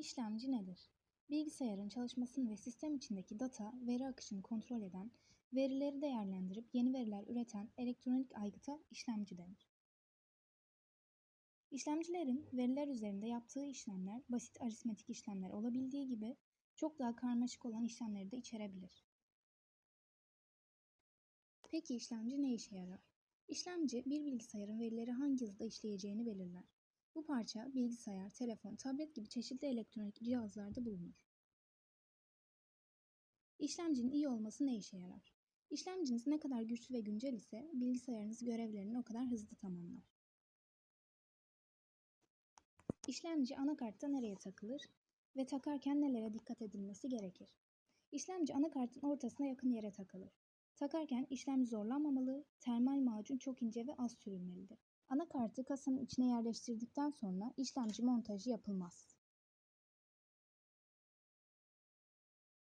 İşlemci nedir? Bilgisayarın çalışmasını ve sistem içindeki data, veri akışını kontrol eden, verileri değerlendirip yeni veriler üreten elektronik aygıta işlemci denir. İşlemcilerin veriler üzerinde yaptığı işlemler basit aritmetik işlemler olabildiği gibi çok daha karmaşık olan işlemleri de içerebilir. Peki işlemci ne işe yarar? İşlemci bir bilgisayarın verileri hangi hızda işleyeceğini belirler. Bu parça bilgisayar, telefon, tablet gibi çeşitli elektronik cihazlarda bulunur. İşlemcinin iyi olması ne işe yarar? İşlemciniz ne kadar güçlü ve güncel ise bilgisayarınız görevlerini o kadar hızlı tamamlar. İşlemci anakartta nereye takılır ve takarken nelere dikkat edilmesi gerekir? İşlemci anakartın ortasına yakın yere takılır. Takarken işlemci zorlanmamalı, termal macun çok ince ve az sürülmelidir. Anakartı kasanın içine yerleştirdikten sonra işlemci montajı yapılmaz.